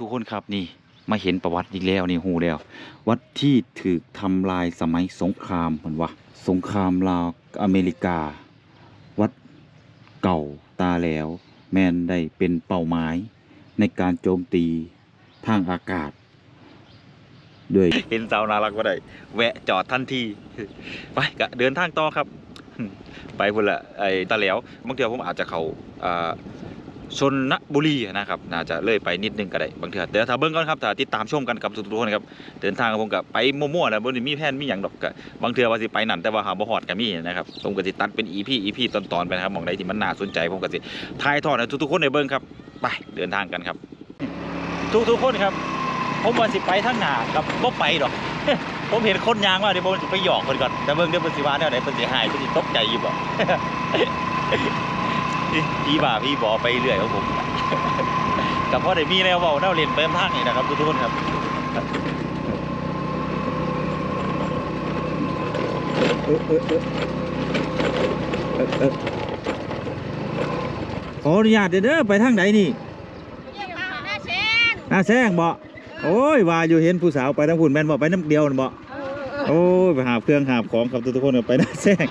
ทุกๆคนครับนี่มาเห็นประวัติอีกแล้วนี่ฮู้แล้ว วัดที่ถูกทำลายสมัยสงครามเหมือนว่า สงครามลาวอเมริกา วัดเก่าตาแล้ว แมนได้เป็นเป้าหมาย ในการโจมตีทางอากาศ ด้วยเห็นสาวน่ารักก็ได้แวะจอดทันทีไปกะเดินทางต่อครับ ไปพุ่นละไอ้ตาแล้วบางทีผมอาจจะเขาอ่า ชนบุรีนะครับน่าจะเลื่อยไปนิดนึงก็ได้บางเทีเดี๋ยวถ้าเบิ้งก่อนครับถ้าติดตามชมกันกับทุกๆคนครับเดินทางกับผมกับไปมั่วๆนะบนมีแผนมีอย่างดอกกะบางเทือว่าสิไปนั่นแต่ว่าหาบ่ฮอดก็มีนะครับผมก็สิตัดเป็น EP EP ตอนๆไปนะครับมองใดที่มันน่าสนใจผมก็สิถ่ายทอดให้ทุกๆคนได้เบิ่งครับไปเดินทางกันครับ ทุกๆคนครับ ผมว่าสิไปทางหน้ากับบ่ไปดอกผมเห็นคนยางว่าเดี๋ยวผมสิไปหยอกเพิ่นก่อนแต่เบิ่งเดี๋ยวเพิ่นสิว่าแนวไหนเพิ่นสิหายเพิ่นสิตกใจอยู่บ่ พี่บ่าพี่บอไปเรื่อยของผมกับพ่อได้มีแนวเว้าแนวเล่นไปทางนี่นะครับทุกๆคนครับขออนุญาตเด้อไปทางไหนนี่น่าแซงบ่โอ้ยว่าอยู่เห็นผู้สาวไปทางพุ่นแม่นบ่ไปน้ำเดียวนั่นบ่โอ้ยไปหาบเครื่องหาบของครับทุกๆคนไปน่าแซง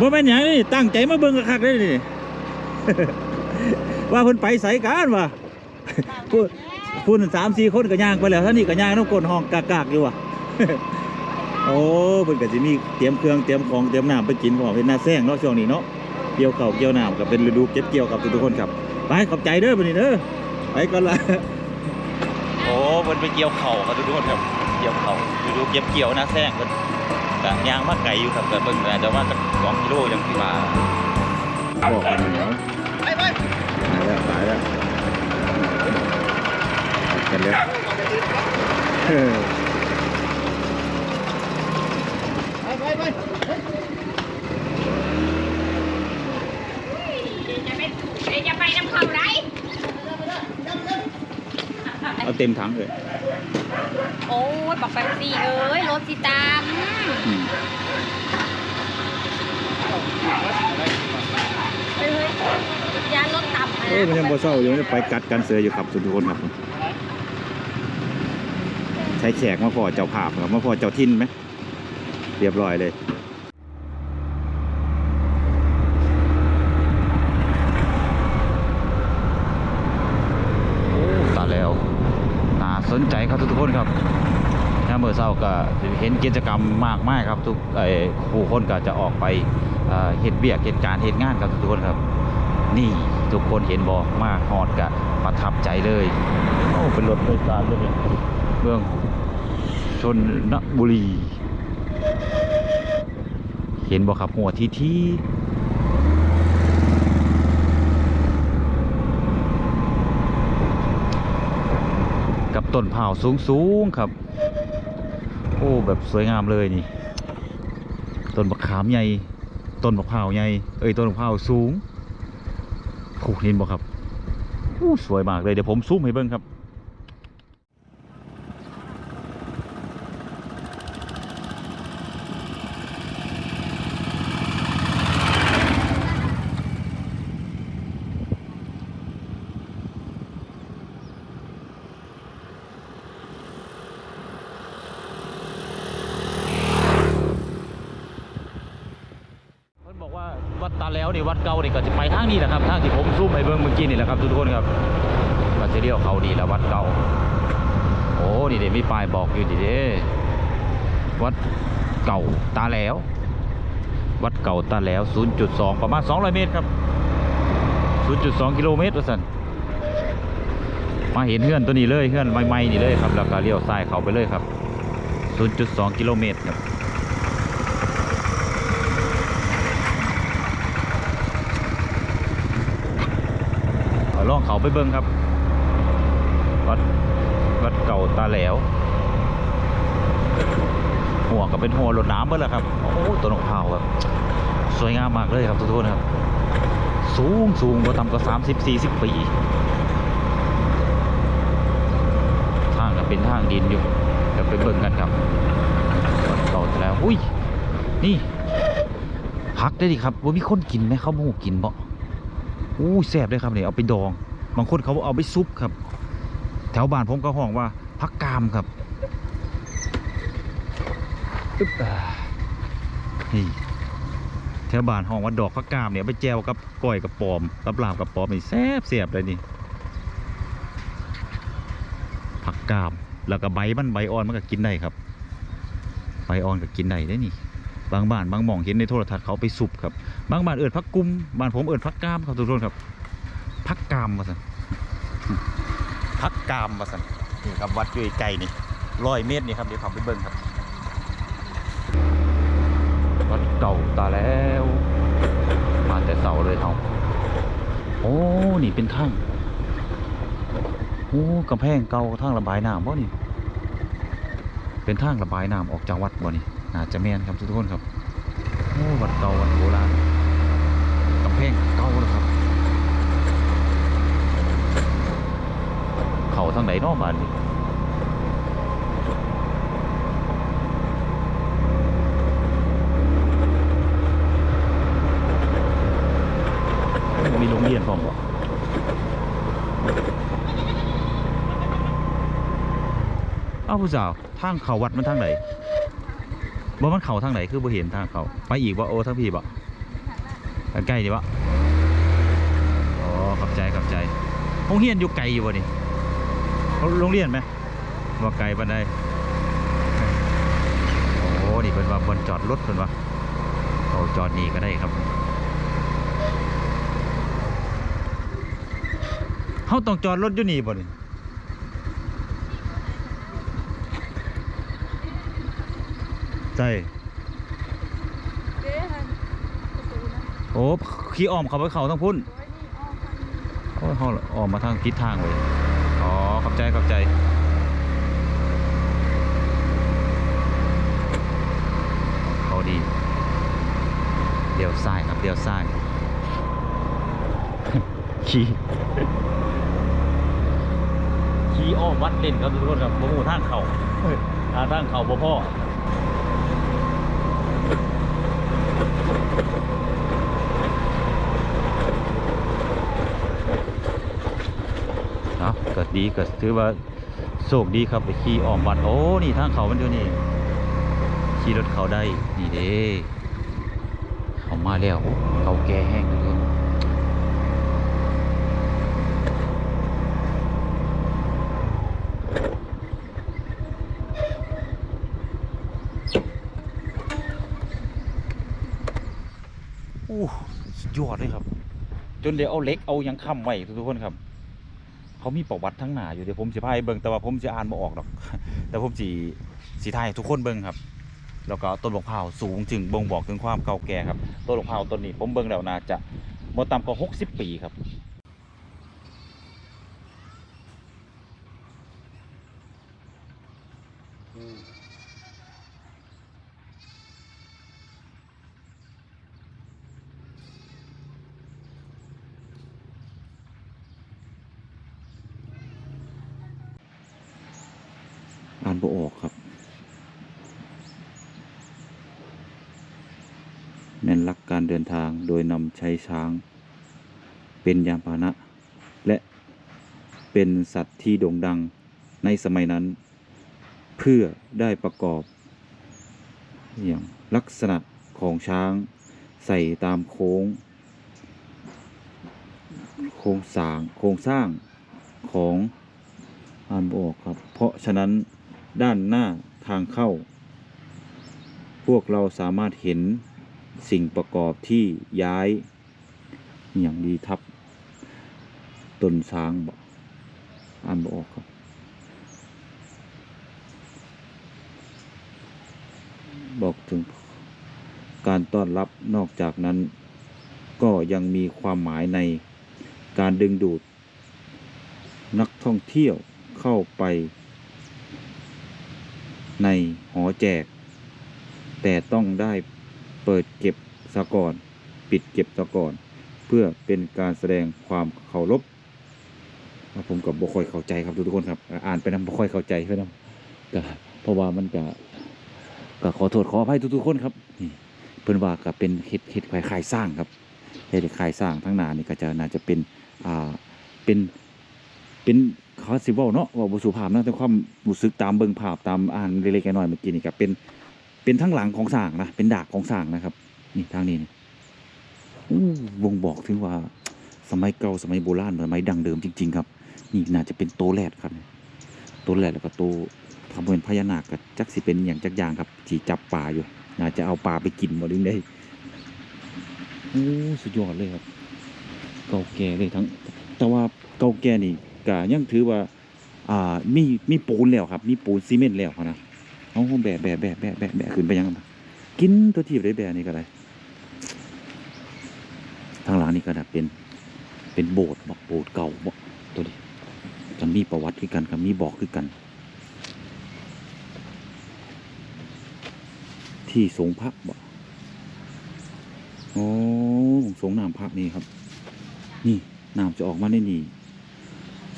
บ่แม่นหยังนี่ตั้งใจมาเบิ่งกระคักๆเลยนี่ ว่าเพิ่นไปไสกันวะพูดพูดสามสี่คนก็ย่างไปแล้วท่านี่ก็ย่างน้ำก้นห้องกากๆอยู่ว่ะโอ้เพิ่นก็สิมีเตรียมเครื่องเตรียมของเตรียมน้ำไปกินพอมเป็นหน้าแซงเนาะช่วงนี้เนาะเกี่ยวเข้าวเกี่ยวน้ำก็เป็นฤดูเก็บเกี่ยวครับทุกๆคนครับไปขอบใจเด้อบัดนี้เด้อไปก่อนละโอ้เพิ่นไปเกี่ยวเข่าครับทุกคนครับเกี่ยวเข่าฤดูเก็บเกี่ยวหน้าแซงเพิ่น ก็ย่างมาไกลอยู่ครับแต่เบิ่งอาจจะว่าสัก2กิโลจังสิมาบอกกันเหนียวไปไปตายแล้วตายแล้วกันแล้วเออจะไปน้ำเขาไรเอาเต็มถังเลย โอ้ยบอกไปสิเอ้ยรถสิตามอืมเฮ้ยยานรถต่ำเอ้ยมันยังบ่เศร้าอยู่มันไปกัดกันเสืออยู่ครับทุกคนครับ ใช้แขกมาพอเจ้าภาพครับมาพอเจ้าทินไหม เรียบร้อยเลย ตาแล้วน่าสนใจครับทุกๆคนครับถ้า เมื่อเช้าก็เห็นกิจกรรมมากมายครับ ทุกผู้คนก็จะออกไปเอ่อเบียกเหตุการณ์เหตุงานครับทุกคนครับ นี่ทุกคนเห็นบอกมาฮอดกะประทับใจเลยโอ้เป็นรถโดยสารเลยเมืองชนนบุรี เห็นบอกครับหัวที่ที่กับต้นเผาสูงสูงๆครับ อ้แบบสวยงามเลยนี่ ต้นมะขามใหญ่ ต้นมะพร้าวใหญ่ เอ้ยต้นมะพร้าวสูงโอ้เห็นบ่ครับอู้สวยมากเลยเดี๋ยวผมซูมให้เบิ่งครับ เพิ่นบอก วัดตาแล้วนี่วัดเก่านี่ก็จะไปทางนี้แหละครับทางที่ผมซูมไปเบิ่งเมื่อกี้นี่แหละครับทุกคนครับก็จะเรียกเขาดีแล้ววัดเก่า โอ้นี่เด้มีป้ายบอกอยู่ดิเด้วัดเก่าตาแล้ว วัดเก่าตาแล้ว 0.2 ประมาณ 200 เมตรครับ 0.2 กิโลเมตรว่าซั่นมาเห็นเฮือนตัวนี้เลยเฮือนใหม่ๆนี่เลยครับแล้วก็เลี้ยวซ้ายเขาไปเลยครับ 0.2 กิโลเมตรครับ เอา ล่องเขาไปเบิ้งครับ วัดวัดเก่าตาแหลว หัวก็เป็นหัวรถน้ำเบิ้ลแล้วครับ โอ้ต้นมะพร้าวแบบสวยงามมากเลยครับทุกคนครับ สูงสูงกว่าต่ำกว่าสามสิบสี่สิบปีทางก็เป็นทางดินอยู่เดี๋ยวไปเบิ่งกันครับวัดเก่าตาแหลวอุ้ย นี่พักได้ดิครับว่ามีคนกินไหมเขาโมกินบ่ อู้แซ่บเลยครับเนี่ยเอาไปดอง บางคนเขาเอาไปซุปครับ แถวบ้านผมก็ห้องว่าพักกามครับอึ๊บอ่านี่แถวบ้านห้องว่าดอกพักกามเนี่ยไปแจวกับก้อยกับปอมกับลาบกับปอมนี่แซ่บเสียบเลยนี่ผักกามแล้วก็ใบมันใบอ่อนมันก็กินได้ครับ ใบอ่อนก็กินได้ได้นี่ บางบ้านบางหม่องเห็นในโทรทัศน์เขาไปสุบครับ บางบ้านเอิดพักกุมบ้านผมเอิดพักกามครับทุกคนครับพักกามมาสันพักกามมาสันนี่ครับวัดอยู่ไกลนี่ร้อยเมตรนี่ครับเดี๋ยวขับไปเบิ่งครับวัดเก่าตาแล้ว มาแต่เสาเลยเท่าโอ้นี่เป็นทางโอ้กำแพงเก่าทางระบายน้ำบ่นี่ เป็นทางระบายน้ำออกจากวัดบ่นี่ น่าจะแม่นครับทุกคนครับโอ้วัดเก่าวัดโบราณกำแพงเก่าเลยครับ เขาทางไหนเนอกบ้านนี่มีโรงเรียนพร้อมบ่เอ้าผู้สาวทางเขาวัดมันทางไหน ว่ามันเขาทางไหนคือบ่เห็นทางเขาไปอีกว่าโอ้ทางพี่บ่ใกล้ดีบ่อ๋อขอบใจขอบใจโรงเรียนอยู่ไกลอยู่บ่นี่โรงเรียนไหมว่าไกลปานใดโอ้นี่เพิ่นว่าบนจอดรถเพิ่นว่าโอ้จอดนี่ก็ได้ครับเฮาต้องจอดรถอยู่นี่บ่นี่ ใช่เด้ฮันประตูนะโอ้ขี่อ้อมเขาไปเขาทั้งพุ่น โอ้ยนี่อ้อมคันโอ้ยเขาออกมาทางทิศทางเลยอ๋อขอบใจขอบใจ เขาดี เดี๋ยวซ้ายครับ เดี๋ยวซ้าย ขี่ขี่อ้อมวัดเล่นครับทุกคนครับโมโหทางเขาทางทางเขาบ่พ่อ เนาะก็ ดีก็ถือว่าโชคดีครับไปขี่ออมวัดโอ้นี่ทางเขามันอยู่นี่ขี่รถเขาได้นี่เด้เขามาแล้วเขาแก่แห้งเลยโอ้สุดยอดเลยครับ จนเดี๋ยวเอาเล็กเอายังค้ำไว้ทุกคนครับ เขามีประวัติทั้งหนาอยู่เดี๋ยวผมสิพายเบิ่งแต่ว่าผมจะอ่านบ่ออกหรอก แต่ผมสิสีไทยทุกคนเบิ่งครับ แล้วก็ต้นมะพร้าสูงจึงบ่งบอกถึงความเก่าแก่ครับต้นมะพร้าต้นนี้ผมเบิ่งแล้วน่าจะบ่ต่ำกว่า60 ปีครับอ่านบ่ออกครับแน่นลักการเดินทางโดยนำใช้ช้าง เป็นยานพาหนะ และเป็นสัตว์ที่โด่งดังในสมัยนั้น เพื่อได้ประกอบ อย่างลักษณะของช้างใส่ตามโค้ง โครงสร้างโครงสร้างของอ่านบออกครับ เพราะฉะนั้น ด้านหน้าทางเข้า พวกเราสามารถเห็นสิ่งประกอบที่ย้ายอย่างดีทับต้นช้างบอกอ่านบออกครับ บอกถึงการต้อนรับนอกจากนั้น ก็ยังมีความหมายในการดึงดูด นักท่องเที่ยวเข้าไป ในหอแจก แต่ต้องได้เปิดเก็บซะก่อน ปิดเก็บซะก่อน เพื่อเป็นการแสดงความเคารพอะผมกับบ่ค่อยเข้าใจครับทุกคนครับ อ่านไปนำบ่ค่อยเข้าใจไปนำก็เพราะว่ามันก็ก็ขอโทษขออภัยทุกๆคนครับนี่เพิ่นว่าก็เป็นเฮ็ดเฮ็ดคล้ายๆสร้างครับเฮ็ดคล้ายสร้างทั้งหน้านี่ก็จะน่าจะเป็นอ่าเป็นเป็น เขาสิเว้าเนาะว่าบ่สุภาพนะแต่ความรู้สึกตามเบิงภาพตามอ่านเล็กๆน้อยๆเมื่อกี้นี่ก็เป็นเป็นทั้งหลังของสางนะเป็นดากของสางนะครับ นี่ทางนี้นี่อู้วงบอกถึงว่า สมัยเก่าสมัยโบราณสมัยดังเดิมจริง ๆ ครับ นี่น่าจะเป็นโตแรดครับโตแรดแล้วก็โตทำเป็นพญานาคก็จักสิเป็นอย่างจักอย่างครับที่จับปลาอยู่น่าจะเอาปลาไปกินบ่ดึงได้โอ้สุดยอดเลยครับ เก่าแก่เลยทั้ง แต่ว่าเก่าแก่นี่ ก็ยังถือว่า อ่ามีมีปูนแล้วครับ มีปูนซีเมนต์แล้วนะเอาแบะแบะแบะแบะแบะแบะขึ้นไปยังกินตัวทีบได้แบะนี่ก็ได้ทางหลังนี่ก็นะเป็น เป็นโบสถ์บอกโบสถ์เก่าบอกตัวนี้จะมีประวัติคือกันกับมีบอกคือกัน ที่สงพระบอกโอ้สงน้ำพระนี่ครับ นี่น้ำจะออกมาในนี่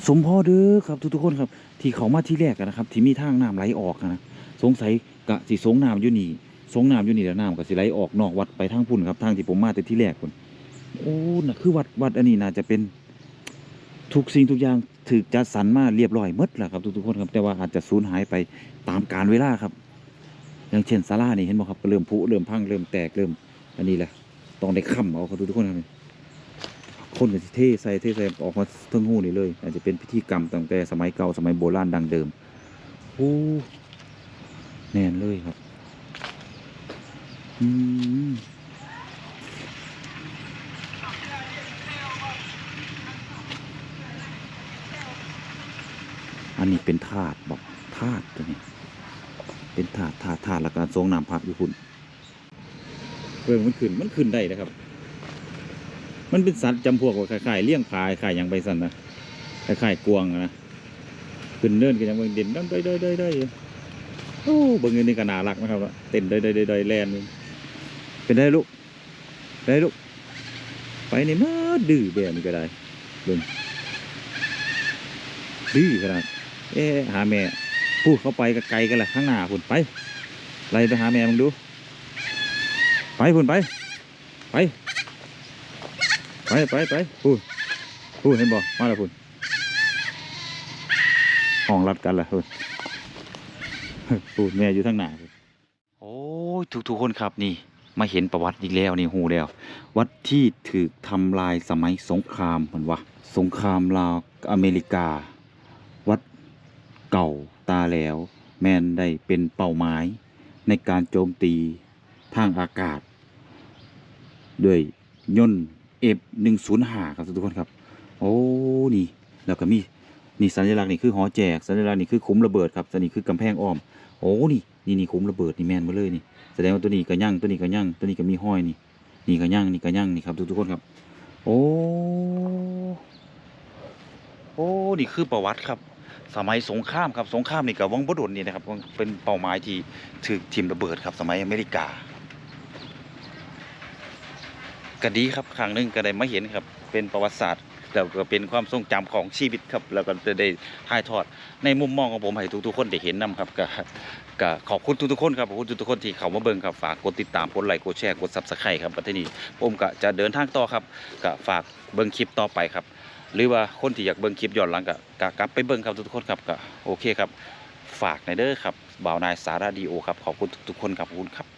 สมพอเด้อครับทุกๆคนครับ ที่เขามาที่แรกอะนะครับ ที่มีทางน้ำไหลออกนะสงสัยกะสิสงน้ำอยู่นี่สงน้ำอยู่นี่แล้วน้ำก็สิไหลออกนอกวัดไปทางพุ่นครับทางที่ผมมาแต่ที่แรกพุ่นโอ้น่ะคือวัดวัดอันนี้น่าจะเป็นทุกสิ่งทุกอย่างถูกจัดสรรมาเรียบร้อยมดแล้วครับทุกๆคนครับแต่ว่าอาจจะสูญหายไปตามกาลเวลาครับ อย่างเช่นศาลานี่เห็นบ่ครับเริ่มผุเริ่มพังเริ่มแตกเริ่มอันนี้แหละต้องได้ค้ำเอาครับทุกๆคนครับ คนก็สิเทใส่เทใส่ออกมาเทั้งหูนี่เลย อาจจะเป็นพิธีกรรมตั้งแต่สมัยเก่าสมัยโบราณดังเดิมโอ้แน่นเลยครับอืมอันนี้เป็นถาดบอกถาดตัวนี้ เป็นถาดถาดถาดแล้วก็ทรงน้ำพักอยู่คุณเรื่องมันขึ้นมันขึ้นได้นะครับ มันเป็นสัตว์จำพวกว่าคล้ายๆเลี้ยงผาคล้ายๆอย่างไปสันนะคล้ายๆกวางนะขึ้นเนินกันย่างเบิ่งเด่นดังได้ได้ได้ได้โอ้เบิ่งเงินนี่ก็น่ารักนะครับเต้นได้ได้ได้ได้แลนเป็นได้ลูกได้ลูกไปนี่มาดื้อแบบนี้ก็ได้เบิ่งดื้อขนาดเอ๊ะหาแม่พูดเข้าไปก็ไกลกันแหละข้างหน้าคุณไปไล่ไปหาแม่มึงดู ไปคุณไป ไป ไปไปไปพูดพูดเห็นบอกมาแล้วพูดห้องรัดกันละพูดพูดแม่อยู่ทั้งหน้าโอ้ยทุกทุกคนครับนี่ มาเห็นประวัติอีกแล้วนี่หูแล้ว วัดที่ถูกทำลายสมัยสงครามเหมือนว่าสงครามลาวอเมริกา วัดเก่าตาแล้ว แมนได้เป็นเป้าหมาย ในการโจมตีทางอากาศ ด้วยย่น ต์ F หนึ่งศูนย์ห้าครับทุกคนครับโอ้นี่แล้วก็มีนี่สัญลักษณ์นี่คือหอแจกสัญลักษณ์นี่คือขุมระเบิดครับสันนี่คือกำแพงอ้อมโอ้นี่นี่นี่ขุมระเบิดนี่แมนมาเลยนี่แสดงว่าตัวนี้ก็ยั่งตัวนี้ก็ยั่งตัวนี้ก็มีห้อยนี่นี่ก็ยั่งนี่ก็ยั่งนี่ครับทุกทุกคนครับ โอ้โอ้นี่คือประวัติครับสมัยสงครามครับสงครามนี่กับวังบดุลนี่นะครับเป็นเป้าหมายที่ถูกทีมระเบิดครับสมัยอเมริกา ก็ดีครับครั้งหนึ่งก็ได้มาเห็นครับ เป็นประวัติศาสตร์แล้วก็เป็นความทรงจำของชีวิตครับ แล้วก็จะได้ถ่ายทอดในมุมมองของผมให้ทุกๆคนได้เห็นนํครับก็ก็ขอบคุณทุกๆคนครับขอบคุณทุกๆคนที่เข้ามาเบิ่งครับฝากกดติดตามกดไลค์กดแชร์กด Subscribe ครับประเทศนี้ผมก็จะเดินทางต่อครับก็ฝากเบิ่งคลิปต่อไปครับ หรือว่าคนที่อยากเบิ่งคลิปย้อนหลังก็กลับไปเบิ่งครับทุกๆคนครับก็โอเคครับ ฝากในเด้อครับบ่าวนายสาราดีโอครับขอบคุณทุกๆคนครับขอบคุณครับ